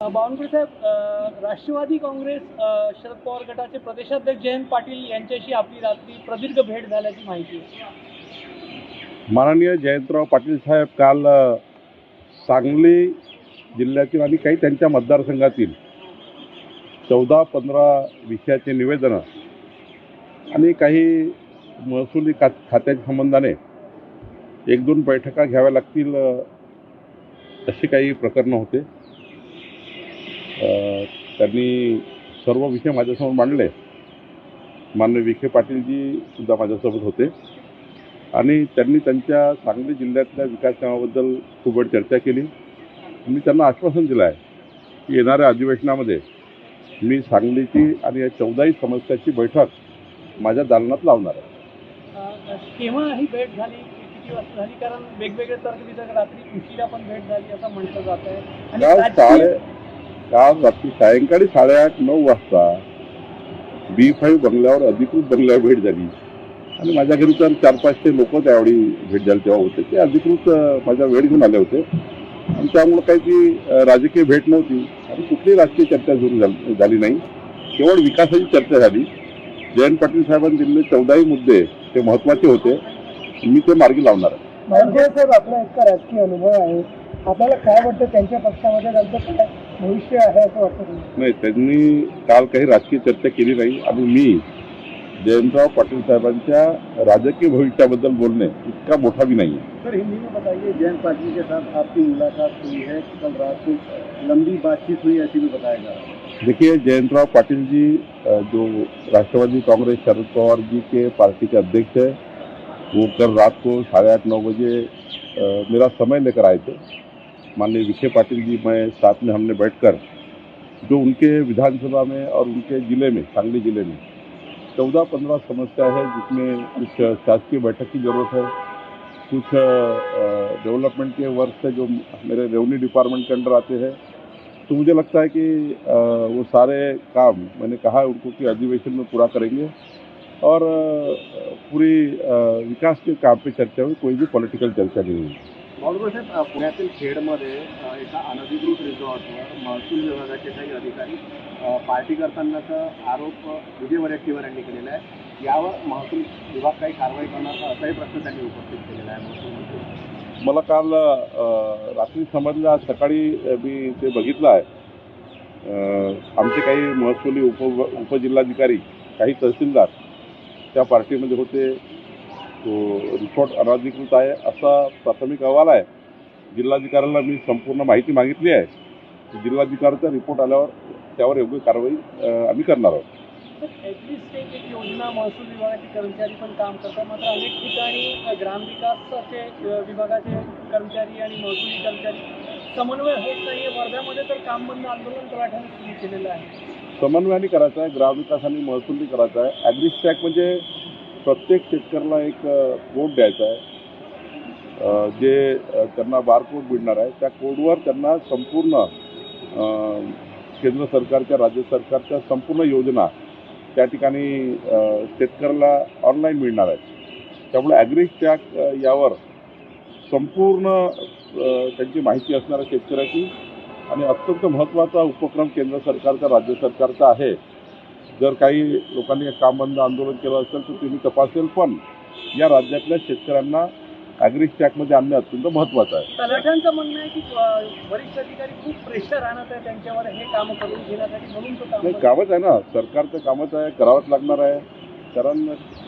बावनकुळे साहेब राष्ट्रवादी काँग्रेस शरद पवार गटाचे प्रदेशाध्यक्ष जयंत पाटील यांच्याशी आपली रात्री प्रदीर्घ भेट झाल्याची माहिती माननीय जयंतराव पाटील साहेब काल सांगली जिल्ह्यातील आणि काही त्यांच्या मतदारसंघातील चौदा पंधरा विषयाचे निवेदनं आणि काही महसुली खा खात्याच्या संबंधाने एक दोन बैठका घ्याव्या लागतील अशी काही प्रकरणं होते. त्यांनी सर्व विषय माझ्यासमोर मांडले. माननीय विखे पाटीलजी सुद्धा माझ्यासोबत होते. आणि त्यांनी त्यांच्या सांगली जिल्ह्यातल्या विकास कामाबद्दल खूप वेळ चर्चा केली. मी त्यांना आश्वासन दिलं आहे की येणाऱ्या अधिवेशनामध्ये मी सांगलीची आणि या चौदाही समस्याची बैठक माझ्या दालनात लावणार आहे. केव्हा ही भेट झाली? किती वाजता झाली? कारण वेगवेगळे तर्क रात्री उशिरा पण भेट झाली असं म्हटलं जात आहे काल रात्री सायंकाळी साडेआठ नऊ वाजता बी फाईव्ह बंगल्यावर अधिकृत बंगल्यावर भेट झाली. आणि माझ्या घरी तर चार पाचशे लोक त्यावेळी भेट झाली तेव्हा होते. ते अधिकृत माझ्या वेळ घेऊन आले होते. आणि त्यामुळे काही ती राजकीय भेट नव्हती. आणि कुठली राजकीय चर्चा सुरू झाली नाही. केवळ विकासाची चर्चा झाली. जयंत पाटील साहेबांनी दिलेले चौदाही मुद्दे ते महत्त्वाचे होते. मी ते मार्गी लावणार आहे. म्हणजे साहेब आपला इतका राजकीय अनुभव आहे. आपल्याला काय वाटतं? त्यांच्या पक्षामध्ये त्यांचं काय? भविष्य आहे असं वाटतं नाही त्यांनी काल काही राजकीय चर्चा केली नाही आणि मी जयंतराव पाटील साहेबांच्या राजकीय भविष्याबद्दल बोलणे इतका मोठा भी नाही आहे सर हिंदी में बताइए जयंत पाटिल के साथ आपकी मुलाकात हुई है कल रात को लंबी बातचीत हुई ऐसी भी बताया जा रहा है। देखिए जयंतराव पाटिल जी जो राष्ट्रवादी कांग्रेस शरद पवार जी के पार्टी के अध्यक्ष है वो कल रात को साढ़े आठ नौ बजे मेरा समय लेकर आए थे। माननीय विखे पाटिल जी, मैं साथ में हमने बैठकर जो उनके विधानसभा में और उनके ज़िले में, सांगली ज़िले में चौदह पंद्रह समस्या है, जिसमें कुछ शासकीय बैठक की ज़रूरत है, कुछ डेवलपमेंट के वर्क से जो मेरे रेवन्यू डिपार्टमेंट के अंडर आते हैं। तो मुझे लगता है कि वो सारे काम, मैंने कहा है उनको कि अधिवेशन में पूरा करेंगे और पूरी विकास के काम पे चर्चा हुई, कोई भी पॉलिटिकल चर्चा नहीं हुई। साहेब पुण्यातील खेडमध्ये एका अनधिकृत रिसॉर्टवर महसूल विभागाचे काही अधिकारी पार्टी करतानाचा आरोप विजय वडेट्टीवार यांनी केलेला आहे. यावर महसूल विभाग काही कारवाई करणार असाही प्रश्न त्यांनी उपस्थित केलेला आहे महसूल मंत्री. मला काल रात्री समजलं आज सकाळी मी ते बघितलं आहे. आमचे काही महसुली उप उपजिल्हाधिकारी काही तहसीलदार त्या पार्टीमध्ये होते. तो रिपोर्ट अनधिकृत आहे असा प्राथमिक अहवाल आहे. जिल्हाधिकाऱ्यांना मी संपूर्ण माहिती मागितली आहे. जिल्हाधिकाऱ्याचा रिपोर्ट आल्यावर त्यावर योग्य कारवाई आम्ही करणार आहोत. योजना महसूल विभागाचे कर्मचारी पण काम करतात. मात्र अनेक ठिकाणी ग्रामविकासाचे विभागाचे कर्मचारी आणि महसुली कर्मचारी समन्वय होत नाही वर्ध्यामध्ये तर काम बंद आंदोलन तलाठ्याने सुरू केलेलं आहे. समन्वयाने करायचा आहे ग्रामविकास आणि महसूलनी करायचा आहे. ॲग्रिस्टॅक म्हणजे प्रत्येक शेतकऱ्याला एक कोड द्यायचा आहे. जे त्यांना बारकोड मिळणार आहे त्या कोडवर त्यांना संपूर्ण केंद्र सरकारच्या राज्य सरकारच्या संपूर्ण योजना त्या ठिकाणी शेतकऱ्याला ऑनलाईन मिळणार आहेत त्यामुळे ॲग्रिस्टॅक यावर संपूर्ण त्यांची माहिती असणाऱ्या शेतकऱ्याची आणि अत्यंत महत्त्वाचा उपक्रम केंद्र सरकारचा राज्य सरकारचा आहे. जर काही लोकांनी काम बंद आंदोलन केलं असेल तर ते मी तपासेल पण या राज्यातल्या शेतकऱ्यांना ॲग्रिस्टॅकमध्ये आणणे अत्यंत महत्त्वाचं आहे. तलाठ्यांचं म्हणणं आहे की वरिष्ठ अधिकारी खूप प्रेशर आणत आहे त्यांच्यावर हे काम करून घेण्यासाठी म्हणून कामच आहे ना. सरकारचं कामच आहे करावंच लागणार आहे. कारण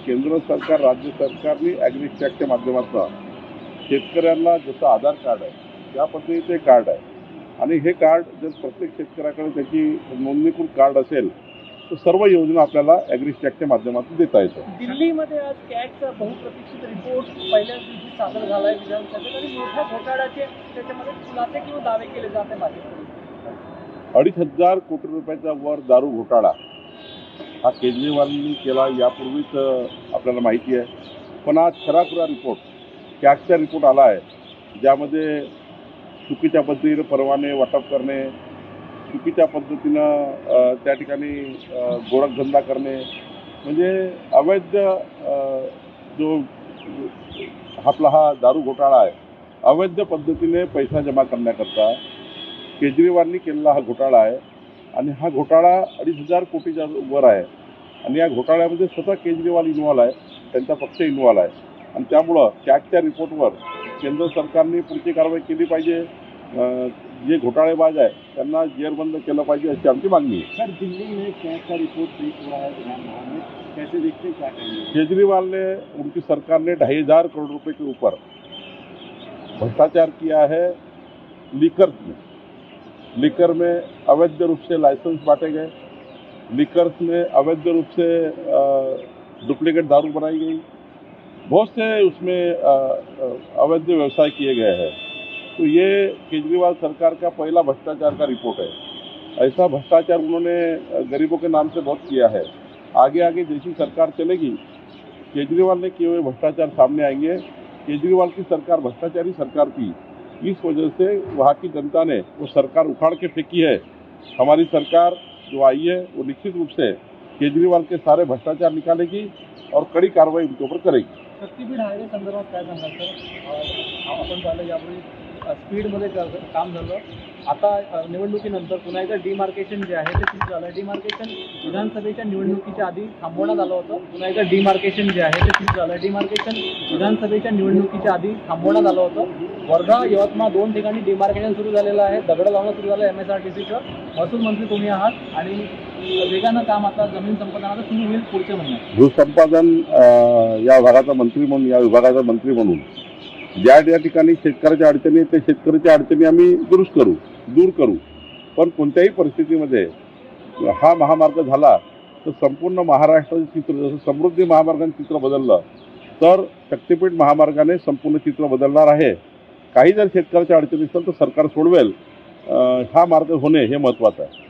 केंद्र सरकार राज्य सरकारने ॲग्रिस्टॅकच्या माध्यमातून शेतकऱ्यांना जसं आधार कार्ड आहे त्या पद्धतीचं कार्ड आहे. आणि हे कार्ड जर प्रत्येक शेतकऱ्याकडे त्याची नोंदणीकृत कार्ड असेल सर्व योजना आपल्याला ॲग्रिस्टॅकच्या माध्यमातून देता येतं दिल्लीमध्ये आज कॅटचा बहुप्रतीक्षित रिपोर्ट पहिल्याच दिवशी सादर झाला आहे विधानसभेत आणि मोठ्या घोटाळ्याचे त्याच्यामध्ये खुलासे किंवा दावे केले जाते भाजपकडून अडीच हजार कोटी रुपयाचा वर दारू घोटाळा. हा केजरीवालांनी केला यापूर्वीच आपल्याला माहिती आहे. पण आज खराखुरा रिपोर्ट कॅगचा रिपोर्ट आला आहे. ज्यामध्ये चुकीच्या पद्धतीने परवाने वाटप करणे चुकीच्या पद्धतीनं त्या ठिकाणी गोरखधंदा करणे म्हणजे अवैध जो आपला हा दारू घोटाळा आहे अवैध पद्धतीने पैसा जमा करण्याकरता केजरीवालनी केलेला हा घोटाळा आहे आणि हा घोटाळा अडीच हजार कोटीच्या वर आहे. आणि या घोटाळ्यामध्ये स्वतः केजरीवाल इन्व्हॉल्व आहे त्यांचा पक्ष इन्व्हॉल्व आहे. आणि त्यामुळं कॅगच्या रिपोर्टवर केंद्र सरकारने पुढची कारवाई केली पाहिजे. जे घोटाळेबाज आहे त्यांना जेरबंद केलं पाहिजे अशी आमची मागणी आहे. सर दिल्ली में कैग का रिपोर्ट लीक हुआ है विधानभवन में कैसे देखते हैं क्या कहेंगे केजरीवाल ने उनकी सरकार ने ढाई हज़ार करोड़ रुपए के ऊपर भ्रष्टाचार किया है लीकर में. लीकर में अवैध रूप से लाइसेंस बांटे गए. लीकर्स में अवैध रूप से डुप्लीकेट दारू बनाई गई. बहुत से उसमें अवैध व्यवसाय किए गए हैं। तो ये केजरीवाल सरकार का पहला भ्रष्टाचार का रिपोर्ट है। ऐसा भ्रष्टाचार उन्होंने गरीबों के नाम से बहुत किया है। आगे आगे जैसी सरकार चलेगी, केजरीवाल ने किए हुए भ्रष्टाचार सामने आएँगे। केजरीवाल की सरकार भ्रष्टाचारी सरकार थी। इस वजह से वहाँ की जनता ने वो सरकार उखाड़ के फेंकी है। हमारी सरकार जो आई है, वो निश्चित रूप से केजरीवाल के सारे भ्रष्टाचार निकालेगी और कड़ी कार्रवाई उनके ऊपर करेगी। सर स्पीडमध्ये काम झालं. आता निवडणुकीनंतर पुन्हा एकदा डिमार्केशन जे आहे ते सुरू झालं. डिमार्केशन विधानसभेच्या निवडणुकीच्या आधी थांबवण्यात आलं होतं. पुन्हा एकदा डिमार्केशन जे आहे ते सुरू झालं. डिमार्केशन विधानसभेच्या निवडणुकीच्या आधी थांबवण्यात आलं होतं. वर्धा यवतमाळ दोन ठिकाणी डिमार्केशन सुरू झालेलं आहे. दगड लावणं सुरू झालं एम एस आर टी सीचं महसूल मंत्री तुम्ही आहात आणि वेगानं काम आता जमीन संपादनाचं सुरू होईल पुढच्या महिन्यात. भूसंपादन या विभागाचा मंत्री म्हणून या विभागाचा मंत्री म्हणून ज्या ज्या ठिकाणी शेतकऱ्याच्या अडचणी आहेत, त्या शेतकऱ्याच्या अडचणी आम्ही दुरुस्त करू दूर करू. पण कोणत्याही परिस्थितीमध्ये हा महामार्ग झाला तर संपूर्ण महाराष्ट्राचं चित्र जसं समृद्धी महामार्गाने चित्र बदललं तर शक्तीपीठ महामार्गाने संपूर्ण चित्र बदलणार आहे. काही जर शेतकऱ्याच्या अडचणी असेल तर सरकार सोडवेल. हा मार्ग होणे हे महत्त्वाचं आहे.